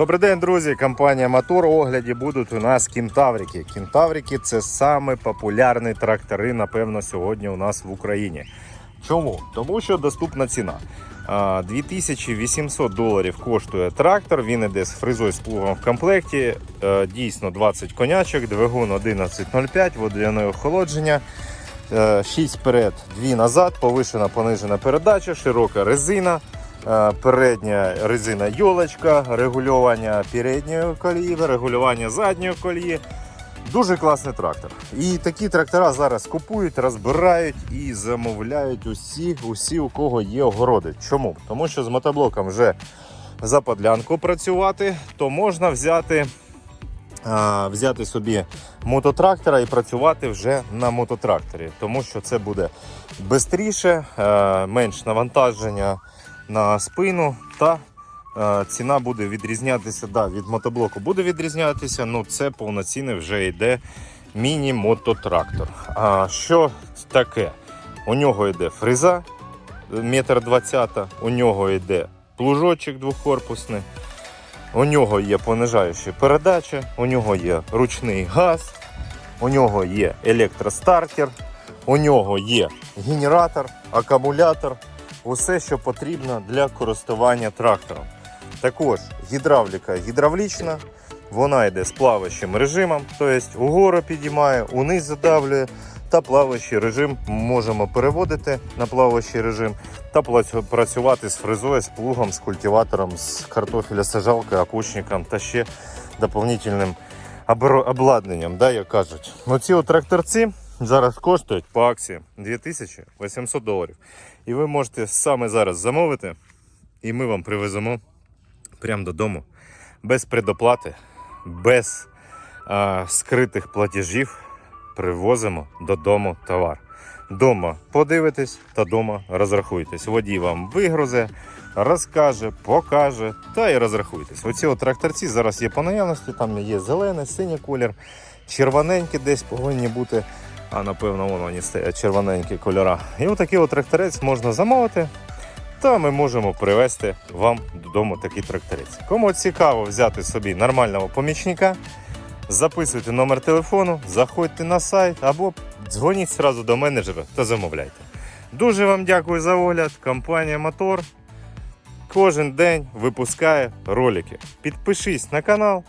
Добрий день, друзі! Компанія Мотор огляді будуть у нас кентаврики. Кентаврики це саме популярні трактори, напевно, сьогодні у нас в Україні. Чому? Тому що доступна ціна. 2800 доларів коштує трактор. Він іде з фрезою з плугом в комплекті. Дійсно 20 конячок, двигун 11.05, водяне охолодження. 6 вперед, 2 назад, повишена понижена передача, широка резина. Е, Передня резина йолочка, регулювання передньої колії, регулювання задньої колії. Дуже класний трактор. І такі трактора зараз купують, розбирають і замовляють усі, усі, у кого є огороди. Чому? Тому що з мотоблоком вже за подлянку працювати, то можна взяти, а, взяти собі мототрактора і працювати вже на мототракторі, тому що це буде швидше, менш навантаження на спину та е, ціна буде відрізнятися. Да, від мотоблоку буде відрізнятися, ну це повноцінний вже йде міні-мототрактор. А що таке? У нього йде фреза метр двадцята, у нього йде плужочок двохкорпусний, у нього є понижаюча передача, у нього є ручний газ, у нього є електростартер, у нього є генератор, акумулятор, усе, що потрібно для користування трактором. Також гідравліка гідравлічна, вона йде з плаваючим режимом, тобто угору підіймає, униз задавлює. Та плаваючий режим можемо переводити на плаваючий режим та працювати з фрезою, з плугом, з культиватором, з картофеля сажалкою, окучником та ще доповнительним обладнанням, да, як кажуть. Оці от тракторці зараз коштують по акції 2800 доларів. І ви можете саме зараз замовити, і ми вам привеземо прямо додому без предоплати, без а, скритих платежів. Привозимо додому товар. Дома подивитесь та дома розрахуйтесь. Водій вам вигрузе, розкаже, покаже та й розрахуйтесь. Оці от тракторці зараз є по наявності, там є зелений, синій колір, червоненькі десь повинні бути. А напевно, вон вони стоять червоненькі кольора. І отакий от тракторець можна замовити. Та ми можемо привезти вам додому такий тракторець. Кому цікаво взяти собі нормального помічника, записуйте номер телефону, заходьте на сайт або дзвоніть одразу до менеджера та замовляйте. Дуже вам дякую за огляд. Компанія Мотор кожен день випускає ролики. Підпишись на канал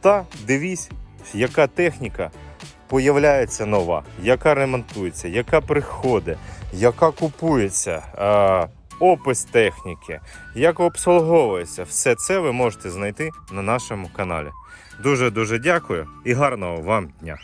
та дивись, яка техніка появляється нова, яка ремонтується, яка приходить, яка купується. е, Опис техніки, як обслуговується, все це ви можете знайти на нашому каналі. Дуже дуже дякую і гарного вам дня!